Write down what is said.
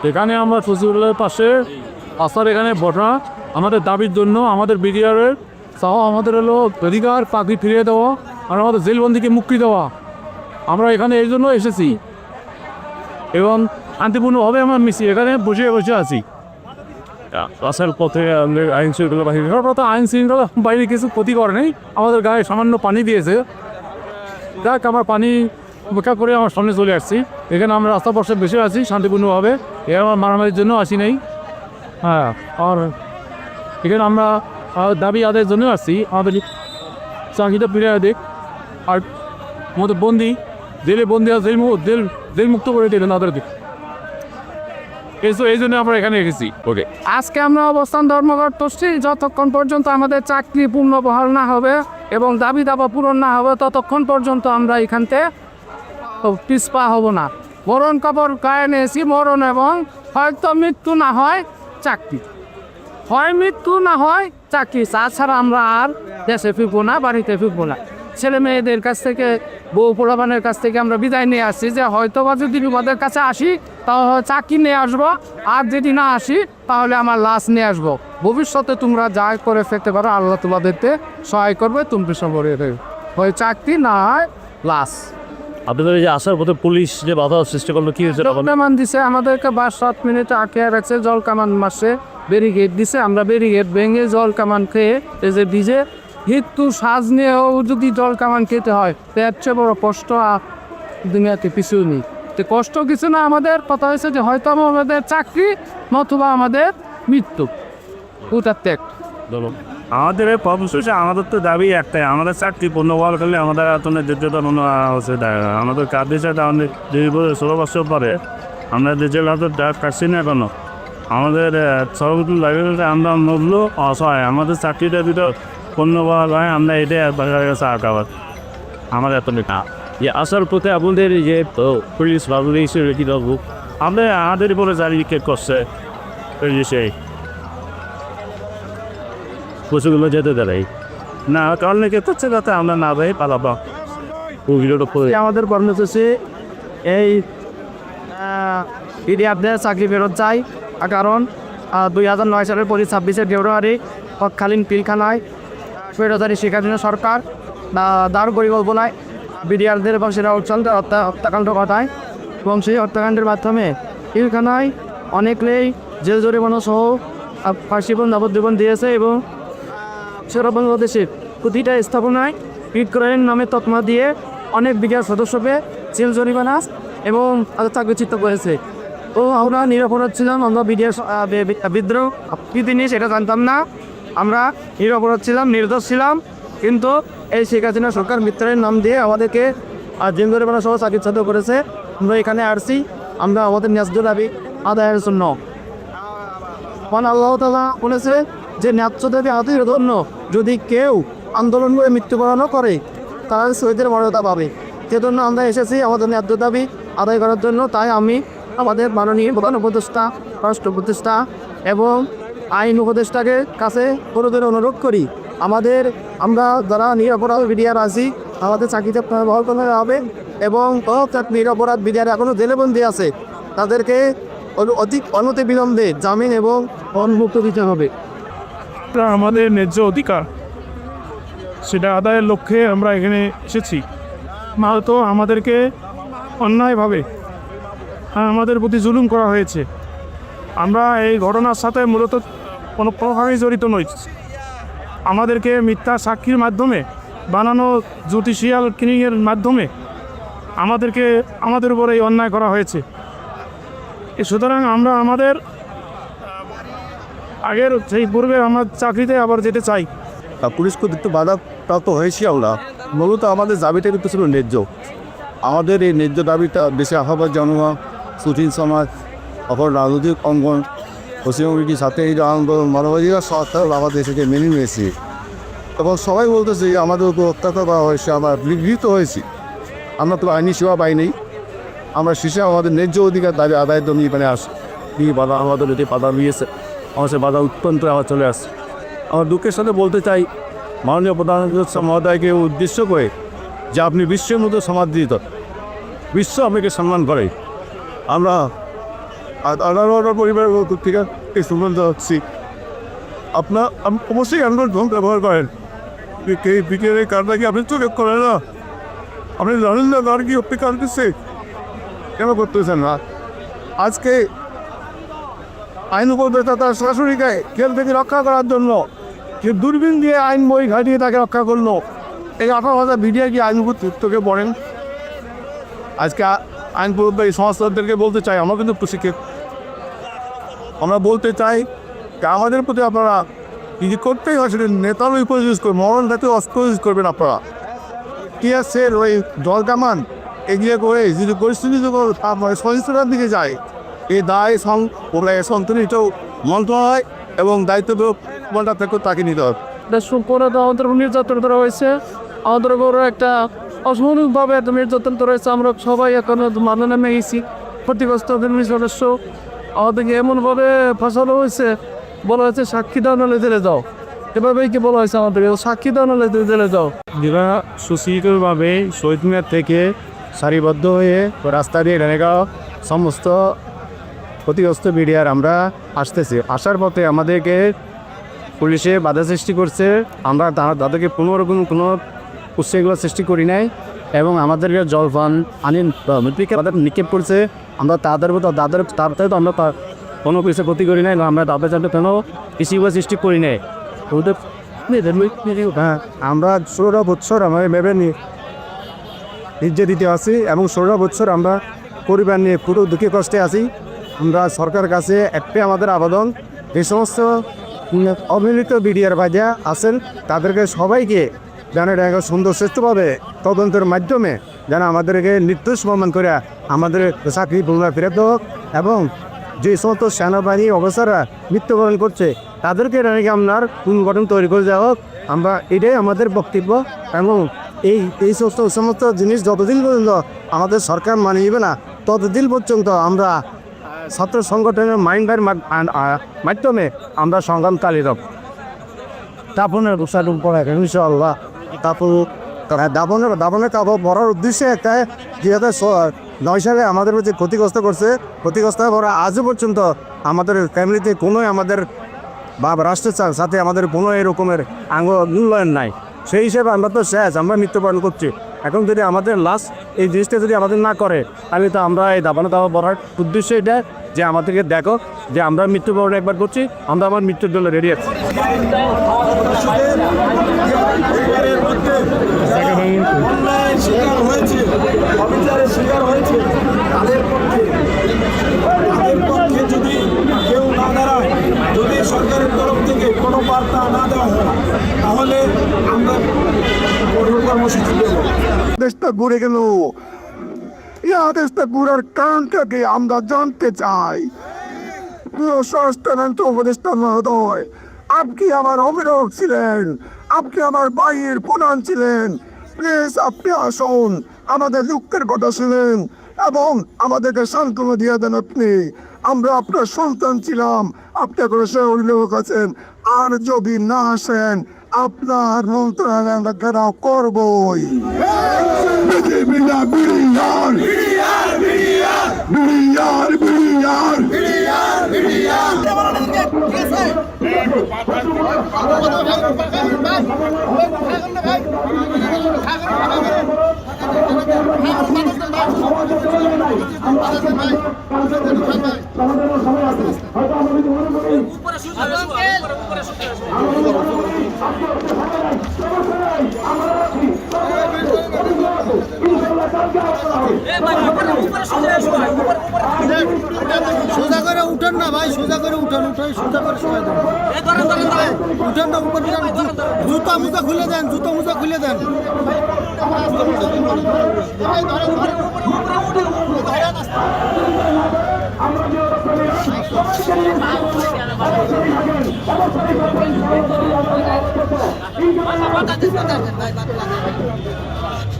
তো এখানে আমরা ফজলুল্লাহ পাশে রাস্তার এখানে বসা আমাদের দাবির জন্য আমাদের বিডিআরের সহ আমাদের হলো অধিকার পাখি ফিরিয়ে দেওয়া আর আমাদের জেলবন্দিকে মুক্তি দেওয়া। আমরা এখানে এই জন্য এসেছি। এবং শান্তিপূর্ণভাবে আমরা মিশি এখানে বসে বসে আছি। রাস্তার পথে আইন শৃঙ্খলা বাহিনী তো আইন শৃঙ্খলা বাইরে কিছু ক্ষতি করে নেই আমাদের গায়ে সামান্য পানি দিয়েছে। যাক আমার পানি উপেক্ষা করে আমার সামনে চলে আসছি। এখানে আমরা রাস্তা পাশে বসে আছি শান্তিপূর্ণভাবে। এ আমার মারামারির জন্য আসি নাই। হ্যাঁ আর এখানে আমরা দাবি আদায়ের জন্য আসছি। আমাদের চাকরিটা ফিরে দেখ। আর আমাদের বন্দি জেলে বন্দি আছে জেল জেল জেল মুক্ত করে দিলেন আমাদেরকে দিক এই জন্য আমরা এখানে এসেছি। ওকে আজকে আমরা অবস্থান ধর্মঘট করছি। যতক্ষণ পর্যন্ত আমাদের চাকরি পূর্ণ বহাল না হবে এবং দাবি দাবা পূরণ না হবে ততক্ষণ পর্যন্ত আমরা এখান পিছপা হব না। মরণ কাপড় গায়ে নিয়েছি মরণ এবং হয়তো মৃত্যু না হয় চাকরি। হয় মৃত্যু না হয় চাকরি, তাছাড়া আমরা আর দেশে ফিরবো না, বাড়িতে ফিরবো না। ছেলে মেয়েদের কাছ থেকে, বউ পোলাবানের কাছ থেকে আমরা বিদায় নিয়ে আসছি যে হয়তো বা যদি বিপদের কাছে আসি, তাহলে চাকরি নিয়ে আসব। আর যদি না আসি, তাহলে আমার লাশ নিয়ে আসব। ভবিষ্যতে তোমরা যা করে ফেলতে পারো, আল্লাহ তোমাদেরকে সহায় করবে, তুমি সবরে হয় চাকরি না হয় লাশ। আপনাদের যে আসার পথে পুলিশ যে বাধা সৃষ্টি করল কি হয়েছে? কামান দিছে আমাদেরকে বাস সাত মিনিট আটকে রাখছে জল কামান মাসে ব্যারিকেড দিছে আমরা ব্যারিকেড ভেঙে জল কামান খেয়ে এই যে ভিজে হিতু সাজ নিয়েও যদি জল কামান খেতে হয় তো এর চেয়ে বড় কষ্ট দুনিয়াতে পিছু নেই তো কষ্ট কিছু না আমাদের কথা হয়েছে যে হয়তো আমাদের চাকরি নতুবা আমাদের মৃত্যু ওটার ত্যাগ বলো। আমাদের এই কর্মসূচি আমাদের তো দাবি একটাই আমাদের চাকরি পূর্ণ হওয়ার করলে আমাদের এতনে যোগ্যতা মনে হচ্ছে দেয়। আমাদের কাজ দিয়েছে আমাদের দুই বছর ষোলো বছর পরে আমরা নিজের হাতে কাটছি না কেন? আমাদের সর্বপ্রথম লাইব্রেরিতে আমরা মূল্য অসহায় আমাদের চাকরিটা যদি পূর্ণ হওয়া হয় আমরা এটাই কাছে আঁকাবার আমার এত না যে আসার পথে আপনাদের যে পুলিশ রেখে দেবো আমরা আমাদের উপরে জারি কে করছে সেই। পশুগুলো যেতে দেয় না কারণ কে করছে যাতে আমরা না ভাই পালাবো। আমাদের কর্মসূচি এই পিডিএফদের চাকরি ফেরত চাই। কারণ দুই হাজার নয় সালের পঁচিশ ছাব্বিশে ফেব্রুয়ারি তৎকালীন পিলখানায় ফেরতারি শিক্ষাধীন সরকার দারু পরিকল্পনায় বিডিআরদের এবং সেনা উচ্চান্ত হত্যা হত্যাকাণ্ড ঘটায়। এবং সেই হত্যাকাণ্ডের মাধ্যমে পিলখানায় অনেকেই জেল জরিমানা সহ আহ, ফাঁসিবন যাবজ্জীবন দিয়েছে এবং সারা বাংলাদেশের প্রতিটা স্থাপনায় বিক্রয়ের নামে তকমা দিয়ে অনেক বিঘার সদস্যকে জেল জরিমানা এবং চাকরিচ্যুত করেছে। ও আমরা নিরাপরাধ ছিলাম, আমরা বিডিআর বিদ্রোহ কি জিনিস এটা জানতাম না। আমরা নিরাপরাধ ছিলাম, নির্দোষ ছিলাম। কিন্তু এই শেখ হাসিনা সরকার মিত্রের নাম দিয়ে আমাদেরকে জেল জরিমানা সহ চাকরিচ্যুত করেছে। আমরা এখানে আসছি, আমরা আমাদের ন্যায্য দাবি আদায়ের জন্য। আল্লাহ তালা বলেছে যে ন্যায্য দেবী ধন্য। যদি কেউ আন্দোলন করে মৃত্যুবরণ করে তারা শহীদের মর্যাদা পাবে। সেজন্য আমরা এসেছি আমাদের ন্যায্য দাবি আদায় করার জন্য। তাই আমি আমাদের মাননীয় প্রধান উপদেষ্টা, রাষ্ট্র উপদেষ্টা এবং আইন উপদেষ্টাকে কাছে কোনোদিন অনুরোধ করি। আমাদের, আমরা যারা নিরপরাধ বিডিআর আছি আমাদের চাকরিতে বহল করতে হবে এবং নিরপরাধ বিডিআর এখনও জেলেবন্দি আছে, তাদেরকে অধিক অনতি বিলম্বে জামিন এবং অনমুক্ত দিতে হবে। এটা আমাদের ন্যায্য অধিকার। সেটা আদায়ের লক্ষ্যে আমরা এখানে এসেছি। তো আমাদেরকে অন্যায়ভাবে আমাদের প্রতি জুলুম করা হয়েছে। আমরা এই ঘটনার সাথে মূলত কোনো প্রভাবেই জড়িত নই। আমাদেরকে মিথ্যা সাক্ষীর মাধ্যমে, বানানো জুডিশিয়াল কিনিংয়ের মাধ্যমে আমাদেরকে, আমাদের উপরে এই অন্যায় করা হয়েছে। সুতরাং আমরা আমাদের আগের সেই পূর্বে আমার চাকরিতে আবার যেতে চাই। তা পুলিশ কর্তৃক বাধা প্রাপ্ত হয়েছি আমরা। মূলত আমাদের দাবিটা কিন্তু ছিল ন্যায্য। আমাদের এই ন্যায্য দাবিটা দেশে আহ্বান জনগণ সুচিন সমাজ, অপর রাজনৈতিক অঙ্গন পশ্চিমবঙ্গের সাথে এই আন্দোলন মানবাধিকার সংস্থা আমাদের দেশকে মেনে নিয়েছে। এবং সবাই বলতেছে যে আমাদের উপর অত্যাচার করা হয়েছে, আমরা বিঘ্নিত হয়েছি। আমরা তো আইনি সেবা পাইনি। আমরা শেষে আমাদের ন্যায্য অধিকার দাবি আদায়ের জন্য মানে আসি বাধা আমাদের যদি বাধা দিয়েছে। আমার সে বাধা উৎপন্ন আমার চলে আসছে। আমার দুঃখের সাথে বলতে চাই, মাননীয় প্রধান মহোদয়কে উদ্দেশ্য করে যে আপনি বিশ্বের মতো সমাদৃত, বিশ্ব আপনাকে সম্মান করে। আমরা পরিবারের থেকে এই সুগন্ধ হচ্ছি। আপনার আপ- অবশ্যই অ্যান্ড্রয়েড ফোন ব্যবহার করেন। এই বিকেলের কারণটা কি আপনি চোখে করেন না? আপনি জানেন না কি অপেক্ষা কাঁদতেছে কেন করতেছেন না? আজকে আইন উপদেষ্টা তার শাশুড়িকে জেল থেকে রক্ষা করার জন্য যে দূরবীন দিয়ে আইন বই ঘাটিয়ে তাকে রক্ষা করল। এই আঠারো হাজার ভিডিও কি আইন উপযুক্তকে বলেন? আজকে আইন এই সংস্থাদেরকে বলতে চাই, আমরা কিন্তু প্রশিক্ষিত। আমরা বলতে চাই আমাদের প্রতি আপনারা কি যে করতেই হয় সেটা নেতার উপর ইউজ করবেন, মরণ জাতীয় অস্ত্র ইউজ করবেন আপনারা। কি আছে ওই জল কামান এগিয়ে করে যদি পরিস্থিতি যখন দিকে যায় এই দায় সন্তুলিত মন্ত্রণালয় এবং দায়িত্ব থেকে তাকে নিতে হবে। দেশ করে তো আমাদের নির্যাতন করা হয়েছে। আমাদের উপর একটা অসামরিকভাবে একটা নির্যাতন করা হয়েছে। আমরা সবাই এখন মানে নেমে গেছি ক্ষতিগ্রস্ত সদস্য আমাদেরকে এমনভাবে ফাঁসানো হয়েছে বলা হয়েছে সাক্ষী দাও নাহলে জেলে যাও। এভাবেই কি বলা হয়েছে আমাদেরকে সাক্ষী দাও নাহলে জেলে যাও। যারা সুশৃঙ্খলভাবে শহীদ মিনার থেকে সারিবদ্ধ হয়ে রাস্তা দিয়ে রেনেগাঁও সমস্ত ক্ষতিগ্রস্ত বিডিআর আমরা আসতেছি। আসার পথে আমাদেরকে পুলিশে বাধা সৃষ্টি করছে। আমরা তাদেরকে কোনো রকম কোনো উৎসাহগুলো সৃষ্টি করি নাই এবং আমাদেরকে জলপান আনি তাদের নিক্ষেপ করছে। আমরা তাদের তাদের তাদের তো আমরা কোনো কিছু ক্ষতি করি নাই আমরা তাদের সাথে কোনো ইস্যুগুলো সৃষ্টি করি নাই। হ্যাঁ আমরা ষোলো বছর আমাদের ভেবে নিয়ে নির্যে দিতে আসি এবং ষোলো বছর আমরা পরিবার নিয়ে পুরো দুঃখে কষ্টে আছি। আমরা সরকার কাছে একটাই আমাদের আবেদন। এই সমস্ত অবহেলিত বিডিআর ভাইয়া আছেন, তাদেরকে সবাইকে যেন এটা সুন্দর শ্রেষ্ঠভাবে তদন্তের মাধ্যমে যেন আমাদেরকে নির্দোষ প্রমাণ করে আমাদের চাকরি পুনরায় ফেরত হোক এবং যে সমস্ত সেনাবাহিনী অফিসাররা মৃত্যুবরণ করছে, তাদেরকে নাকি আপনার পুনর্গঠন তৈরি করে দেওয়া হোক। আমরা এটাই আমাদের বক্তব্য এবং এই এই সমস্ত সমস্ত জিনিস যতদিন পর্যন্ত আমাদের সরকার মানিয়ে না, ততদিন পর্যন্ত আমরা ছাত্র সংগঠনের মাইন্ডের মাধ্যমে আমরা সংগ্রাম চালিয়ে যাব। দাপনের রুসালুম পড়ে ইনশাল্লাহ তারপর দাপনের দাপনের কাপড় পড়ার উদ্দেশ্যে একটা দুই হাজার নয় সালে আমাদের যে ক্ষতিগ্রস্ত করছে, ক্ষতিগ্রস্ত করা আজও পর্যন্ত আমাদের ফ্যামিলিতে কোনোই আমাদের বা রাষ্ট্রের সাথে আমাদের কোনো এরকমের আঙ্গ মূল্যায়ন নাই। সেই হিসেবে আমরা তো শেষ, আমরা মৃত্যুবরণ করছি। এখন যদি আমাদের লাস্ট এই জিনিসটা যদি আমাদের না করে, তাহলে তো আমরা এই দাবানো দাবা বড়ার উদ্দেশ্য এটা যে আমাদেরকে দেখো যে আমরা মৃত্যুবরণ একবার করছি, আমরা আমার মৃত্যুর জন্য রেডি আছি অন্যায়ের শিকার হয়েছে অবিচারের শিকার হয়েছে তাদের পক্ষে তাদের পক্ষে যদি কেউ না দাঁড়ায় যদি সরকারের তরফ থেকে কোনো বার্তা না দেওয়া হয় তাহলে আমরা কঠোর কর্মসূচি দেবো ঘুরে গেল। ইয়া দেশটা ঘুরার কারণটাকে আমরা জানতে চাই। উপদেষ্টা মহোদয়, আপনি আমার ছিলেন? আপনি আমার প্রধান ছিলেন। প্লিজ আপনি আসুন, আমাদের দুঃখের কথা শুনেন এবং আমাদেরকে সান্ত্বনা দিয়ে দেন আপনি। আমরা আপনার সন্তান ছিলাম, আপনি এখন সে আছেন। আর যদি না আসেন আপনার মন্ত্রণালয় ঘেরাও করবই বিড়িয়ার সোজা করে উঠেন না ভাই সোজা করে উঠেন উঠেন সোজা করে সবাই উঠেন না উপরে উঠেন। জুতা মুজা খুলে দেন জুতা মুজা খুলে দেন Vamos, vamos.